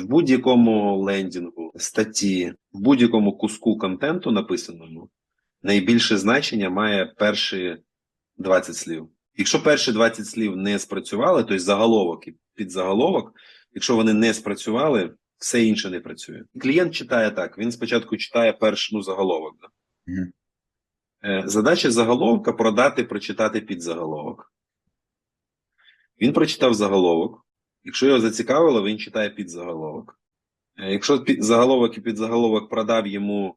В будь-якому лендінгу, статті, в будь-якому куску контенту написаному найбільше значення має перші 20 слів. Якщо перші 20 слів не спрацювали, тобто заголовок і підзаголовок, якщо вони не спрацювали, все інше не працює. Клієнт читає так: він спочатку читає перший ну, заголовок. Да? Мгм. Е, Задача заголовка продати, прочитати підзаголовок. Він прочитав заголовок. Якщо його зацікавило, він читає підзаголовок. Е, Якщо під- заголовок і підзаголовок продав йому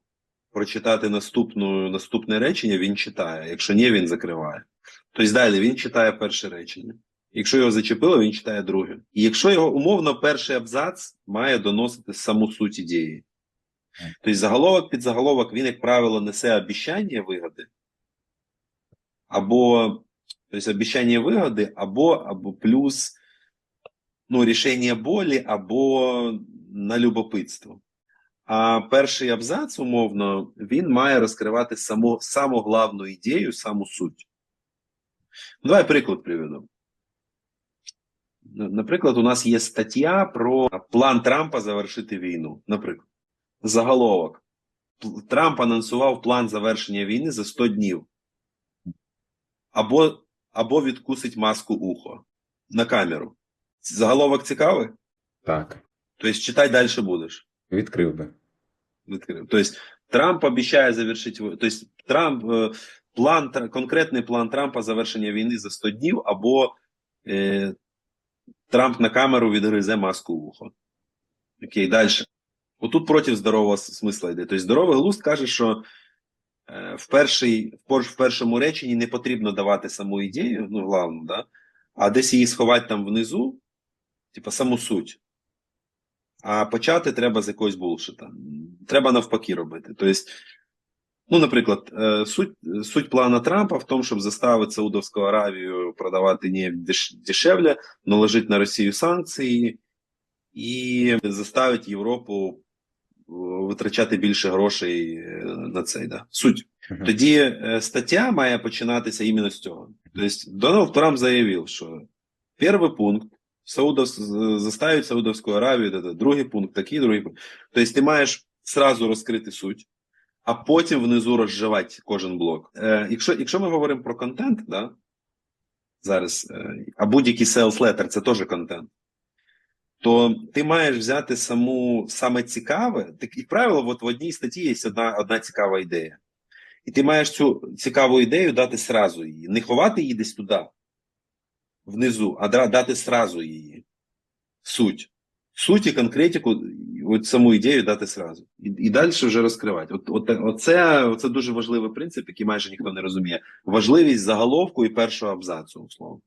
прочитати наступну, наступне речення, він читає. Якщо ні, він закриває. Тобто далі він читає перше речення. Якщо його зачепило, він читає друге. І якщо його умовно перший абзац має доносити саму суть ідеї. Тобто заголовок під заголовок, він, як правило, несе обіщання вигоди, або тобто обіщання вигоди, або, або плюс ну, рішення болі, або на любопитство. А перший абзац, умовно, він має розкривати саму, саму главну ідею, саму суть. Ну, Давай приклад приведу. Наприклад, у нас є стаття про план Трампа завершити війну. Наприклад, заголовок. Трамп анонсував план завершення війни за 100 днів. Або, або відкусить маску ухо на камеру. Заголовок цікавий? Так, Тобто читай далі будеш. відкрив би. Відкрив. Тобто Трамп обіцяє завершити вой- Тобто Трамп е, план конкретний план Трампа завершення війни за 100 днів, або е, Трамп на камеру відгризе маску в ухо. Окей, далі. Отут проти здорового смисла йде. Тобто здоровий глузд каже, що е, в, перший, в, в першому реченні не потрібно давати саму ідею, ну, главну, да? а десь її сховати там внизу, типа саму суть. А почати треба з якогось булшита. Треба навпаки робити. Тобто, ну, наприклад, е, суть, суть плана Трампа в тому, щоб заставити Саудовську Аравію продавати деш, дешевле, наложити на Росію санкції і заставити Європу е, витрачати більше грошей е, на це. Да. Суть. Тоді стаття має починатися іменно з цього. Тобто Дональд Трамп заявив, що перший пункт Саудов, заставить Саудовську Аравію, да, да, другий пункт, такий, другий пункт. Тобто ти маєш сразу розкрити суть, а потім внизу розживати кожен блок. Е, якщо, якщо ми говоримо про контент, да, зараз, е, а будь-який sales letter – це теж контент, то ти маєш взяти саму саме цікаве. Так, як правило, от в одній статті є одна, одна цікава ідея. І ти маєш цю цікаву ідею дати сразу її. Не ховати її десь туди, внизу, а дати сразу її. Суть. Суть і конкретику, от саму ідею дати сразу. І, і далі вже розкривати. От, от, оце, оце дуже важливий принцип, який майже ніхто не розуміє. Важливість заголовку і першого абзацу, условно.